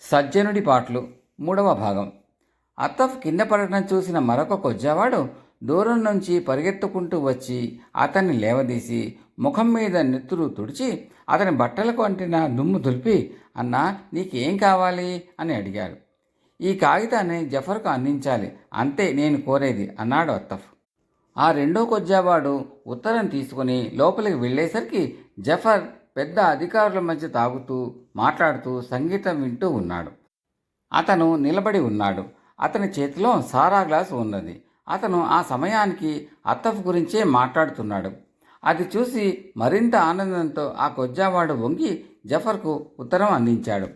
సజ్జనుడి పాటలు మూడవ భాగం. అత్తఫ్ కింద పడటం చూసిన మరొక కొజ్జావాడు దూరం నుంచి పరిగెత్తుకుంటూ వచ్చి అతన్ని లేవదీసి ముఖం మీద నెత్తురు తుడిచి అతని బట్టలకు అంటిన దుమ్ము దులిపి అన్నా నీకేం కావాలి? అని అడిగాడు. ఈ కాగితాన్ని జఫర్కు అందించాలి. అంతే నేను కోరేది అన్నాడు అత్తఫ్. ఆ రెండో కొజ్జావాడు ఉత్తరం తీసుకుని లోపలికి వెళ్ళేసరికి జఫర్ పెద్ద అధికారుల మధ్య తాగుతూ మాట్లాడుతూ సంగీతం వింటూ ఉన్నాడు. అతను నిలబడి ఉన్నాడు. అతని చేతిలో సారా గ్లాసు ఉన్నది. అతను ఆ సమయానికి అత్తఫ్ గురించే మాట్లాడుతున్నాడు. అది చూసి మరింత ఆనందంతో ఆ కొజ్జావాడు వంగి జఫర్కు ఉత్తరం అందించాడు.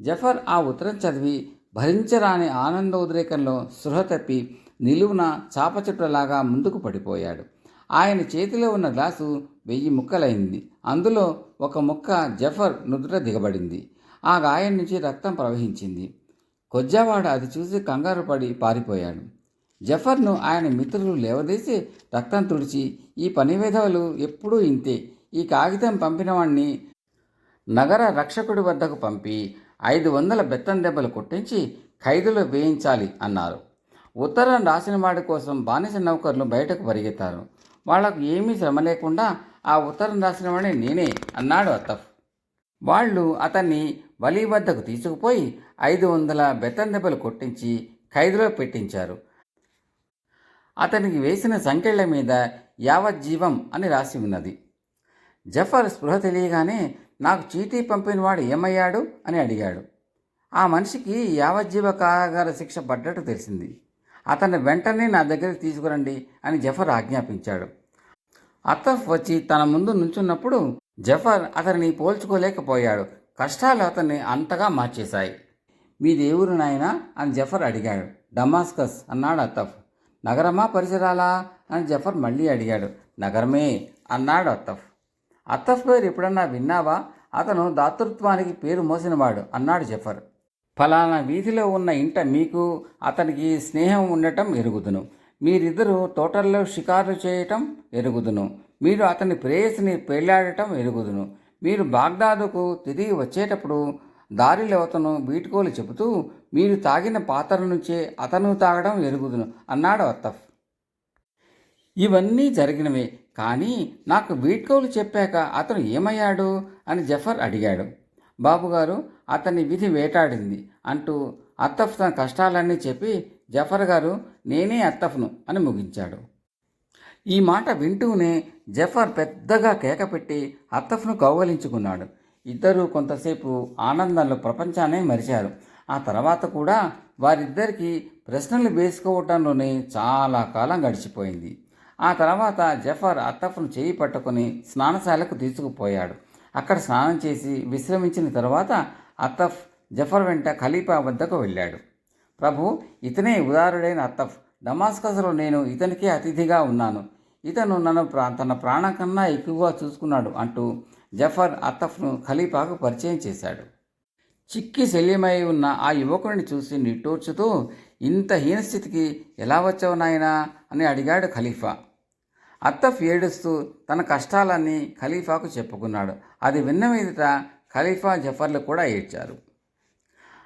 జఫర్ ఆ ఉత్తరం చదివి భరించరాని ఆనంద ఉద్రేకంలో స్పృహ తప్పి నిలువున చాపచుట్టలాగా ముందుకు పడిపోయాడు. ఆయన చేతిలో ఉన్న గ్లాసు వెయ్యి ముక్కలైంది. అందులో ఒక ముక్క జఫర్ నుదుట దిగబడింది. ఆ గాయం నుంచి రక్తం ప్రవహించింది. కొజ్జావాడు అది చూసి కంగారు పడి పారిపోయాడు. జఫర్ను ఆయన మిత్రులు లేవదీసి రక్తం తుడిచి ఈ పని విధవలు ఎప్పుడూ ఇంతే. ఈ కాగితం పంపినవాణ్ణి నగర రక్షకుడి వద్దకు పంపి ఐదు వందల బెత్తం దెబ్బలు కొట్టించి ఖైదులో వేయించాలి అన్నారు. ఉత్తరం రాసిన వాడి కోసం బానిస నౌకర్లు బయటకు పరిగెత్తారు. వాళ్ళకు ఏమీ శ్రమ లేకుండా ఆ ఉత్తరం రాసినవాడిని నేనే అన్నాడు అత్తఫ్. వాళ్ళు అతన్ని వలీ వద్దకు తీసుకుపోయి ఐదు వందల బెత్తం దెబ్బలు కొట్టించి ఖైదులో పెట్టించారు. అతనికి వేసిన సంకెళ్ళ మీద యావజ్జీవం అని రాసి ఉన్నది. జఫర్ స్పృహ తెలియగానే నాకు చీటీ పంపినవాడు ఏమయ్యాడు అని అడిగాడు. ఆ మనిషికి యావజ్జీవ కారాగార శిక్ష పడ్డట్టు తెలిసింది. అతన్ని వెంటనే నా దగ్గరికి తీసుకురండి అని జఫర్ ఆజ్ఞాపించాడు. అత్తఫ్ వచ్చి తన ముందు నుంచున్నప్పుడు జఫర్ అతనిని పోల్చుకోలేకపోయాడు. కష్టాలు అతన్ని అంతగా మార్చేశాయి. మీ దేవురు నాయనా అని జఫర్ అడిగాడు. డమాస్కస్ అన్నాడు అత్తఫ్ నగరమా పరిసరాలా అని జఫర్ మళ్ళీ అడిగాడు. నగరమే అన్నాడు అత్తఫ్ అత్తఫ్ పేరు ఎప్పుడన్నా విన్నావా? అతను దాతృత్వానికి పేరు మోసినవాడు అన్నాడు జఫర్. ఫలానా వీధిలో ఉన్న ఇంట మీకు అతనికి స్నేహం ఉండటం ఎరుగుదును. మీరిద్దరూ తోటల్లో షికారు చేయటం ఎరుగుదును. మీరు అతని ప్రేయసిని పెళ్ళాడటం ఎరుగుదును. మీరు బాగ్దాదుకు తిరిగి వచ్చేటప్పుడు దారిలో అతను బీటుకోలు చెబుతూ మీరు తాగిన పాత్ర నుంచే అతను తాగడం ఎరుగుదును అన్నాడు అత్తఫ్. ఇవన్నీ జరిగినవే కానీ నాకు వీడ్కోలు చెప్పాక అతను ఏమయ్యాడు అని జఫర్ అడిగాడు. బాబుగారు అతని విధి వేటాడింది అంటూ అత్తఫ్ తన కష్టాలన్నీ చెప్పి జఫర్ గారు నేనే అత్తఫ్ను అని ముగించాడు. ఈ మాట వింటూనే జఫర్ పెద్దగా కేకపెట్టి అత్తఫ్ను కౌగలించుకున్నాడు. ఇద్దరూ కొంతసేపు ఆనందంలో ప్రపంచాన్నే మరిచారు. ఆ తర్వాత కూడా వారిద్దరికీ ప్రశ్నలు వేసుకోవటంలోనే చాలా కాలం గడిచిపోయింది. ఆ తర్వాత జఫర్ అత్తఫ్ను చేయి పట్టుకుని స్నానశాలకు తీసుకుపోయాడు. అక్కడ స్నానం చేసి విశ్రమించిన తర్వాత అత్తఫ్ జఫర్ వెంట ఖలీఫా వద్దకు వెళ్ళాడు. ప్రభు ఇతనే ఉదారుడైన అత్తఫ్. డమాస్కస్లో నేను ఇతనికే అతిథిగా ఉన్నాను. ఇతను నన్ను ప్రా తన ప్రాణం కన్నా ఎక్కువగా చూసుకున్నాడు అంటూ జఫర్ అత్తఫ్ను ఖలీఫాకు పరిచయం చేశాడు. చిక్కి శల్యమై ఉన్న ఆ యువకుడిని చూసి నిట్టూర్చుతూ ఇంత హీనస్థితికి ఎలా వచ్చావు నాయనా? అని అడిగాడు ఖలీఫా. అత్తఫ్ ఏడుస్తూ తన కష్టాలన్నీ ఖలీఫాకు చెప్పుకున్నాడు. అది విన్న మీదట ఖలీఫా జఫర్లు కూడా ఏడ్చారు.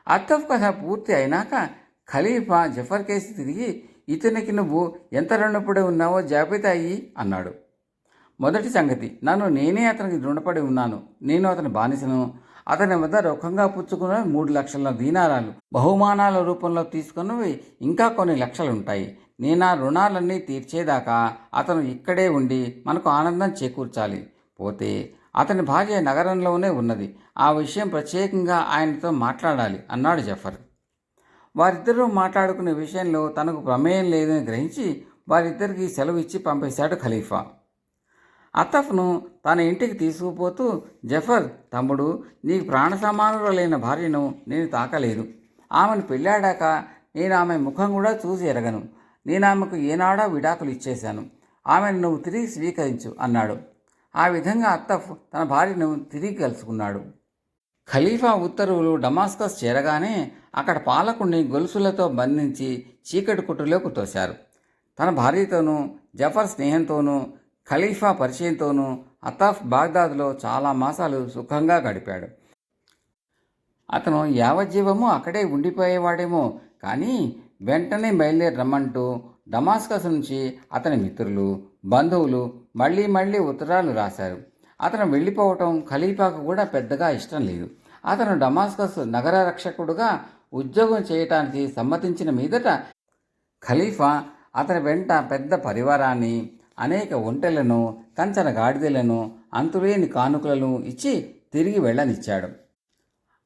అత్తఫ్ కథ పూర్తి అయినాక ఖలీఫా జఫర్ కేసి తిరిగి ఇతనికి నువ్వు ఎంత రుణపడి ఉన్నావో జాబితా అయ్యి అన్నాడు. మొదటి సంగతి నన్ను నేనే అతనికి రుణపడి ఉన్నాను. నేను అతని బానిసను. అతని వద్ద రొక్కంగా పుచ్చుకున్న మూడు లక్షల దీనారాలు బహుమానాల రూపంలో తీసుకున్నవి ఇంకా కొన్ని లక్షలుంటాయి. నేను ఆ రుణాలన్నీ తీర్చేదాకా అతను ఇక్కడే ఉండి మనకు ఆనందం చేకూర్చాలి. పోతే అతని భార్య నగరంలోనే ఉన్నది. ఆ విషయం ప్రత్యేకంగా ఆయనతో మాట్లాడాలి అన్నాడు జఫర్. వారిద్దరూ మాట్లాడుకునే విషయంలో తనకు ప్రమేయం లేదని గ్రహించి వారిద్దరికి సెలవు ఇచ్చి పంపేశాడు ఖలీఫా. అతఫ్ను తన ఇంటికి తీసుకుపోతూ జఫర్ తమ్ముడు నీకు ప్రాణ లేని భార్యను నేను తాకలేదు. ఆమెను పెళ్ళాడాక నేను ఆమె ముఖం కూడా చూసి ఎరగను. నేను ఆమెకు ఏనాడో విడాకులు ఇచ్చేశాను. ఆమెను నువ్వు తిరిగి స్వీకరించు అన్నాడు. ఆ విధంగా అత్తఫ్ తన భార్యను తిరిగి కలుసుకున్నాడు. ఖలీఫా ఉత్తర్వులు డమాస్కస్ చేరగానే అక్కడ పాలకుణ్ణి గొలుసులతో బంధించి చీకటి కుట్టులోకి తోశారు. తన భార్యతోనూ జఫర్ స్నేహంతోనూ ఖలీఫా పరిచయంతోనూ అతాఫ్ బాగ్దాద్లో చాలా మాసాలు సుఖంగా గడిపాడు. అతను యావజ్జీవము అక్కడే ఉండిపోయేవాడేమో కానీ వెంటనే బయలుదేరి రమ్మంటూ డమాస్కస్ నుంచి అతని మిత్రులు బంధువులు మళ్ళీ మళ్ళీ ఉత్తరాలు రాశారు. అతను వెళ్ళిపోవటం ఖలీఫాకు కూడా పెద్దగా ఇష్టం లేదు. అతను డమాస్కస్ నగర రక్షకుడుగా ఉద్యోగం చేయటానికి సమ్మతించిన మీదట ఖలీఫా అతని వెంట పెద్ద పరివారాన్ని అనేక ఒంటెలను కంచన గాడిదలను అంతులేని కానుకలను ఇచ్చి తిరిగి వెళ్ళనిచ్చాడు.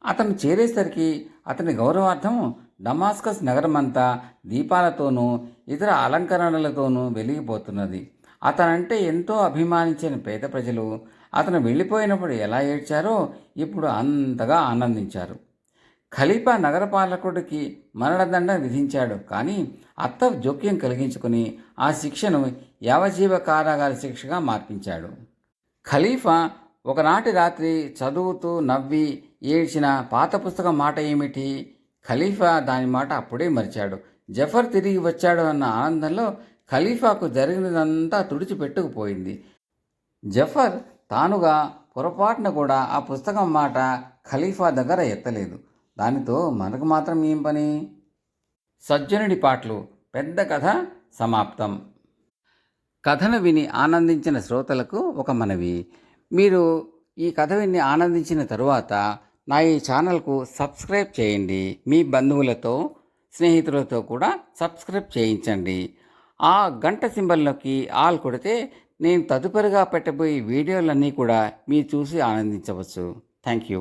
అతను చేరేసరికి అతని గౌరవార్థం డమాస్కస్ నగరమంతా దీపాలతోనూ ఇతర అలంకరణలతోనూ వెలిగిపోతున్నది. అతనంటే ఎంతో అభిమానించిన పేద ప్రజలు అతను వెళ్ళిపోయినప్పుడు ఎలా ఏడ్చారో ఇప్పుడు అంతగా ఆనందించారు. ఖలీఫా నగరపాలకుడికి మరణదండ విధించాడు. కానీ అత్తఫ్ జోక్యం కలిగించుకుని ఆ శిక్షను యావజీవ కారాగార శిక్షగా మార్పించాడు. ఖలీఫా ఒకనాటి రాత్రి చదువుతూ నవ్వి ఏడ్చిన పాత పుస్తకం మాట ఏమిటి? ఖలీఫా దాని మాట అప్పుడే మరిచాడు. జఫర్ తిరిగి వచ్చాడు అన్న ఆనందంలో ఖలీఫాకు జరిగినదంతా తుడిచిపెట్టుకుపోయింది. జఫర్ తానుగా పొరపాటున కూడా ఆ పుస్తకం మాట ఖలీఫా దగ్గర ఎత్తలేదు. దానితో మనకు మాత్రం ఏం పని? సజ్జనుడి పాటలు పెద్ద కథ సమాప్తం. కథను విని ఆనందించిన శ్రోతలకు ఒక మనవి. మీరు ఈ కథ విని ఆనందించిన తరువాత నా ఈ ఛానల్కు సబ్స్క్రైబ్ చేయండి. మీ బంధువులతో స్నేహితులతో కూడా సబ్స్క్రైబ్ చేయించండి. ఆ గంట సింబల్లోకి ఆల్ కొడితే నేను తదుపరిగా పెట్టబోయే వీడియోలన్నీ కూడా మీరు చూసి ఆనందించవచ్చు. Thank you.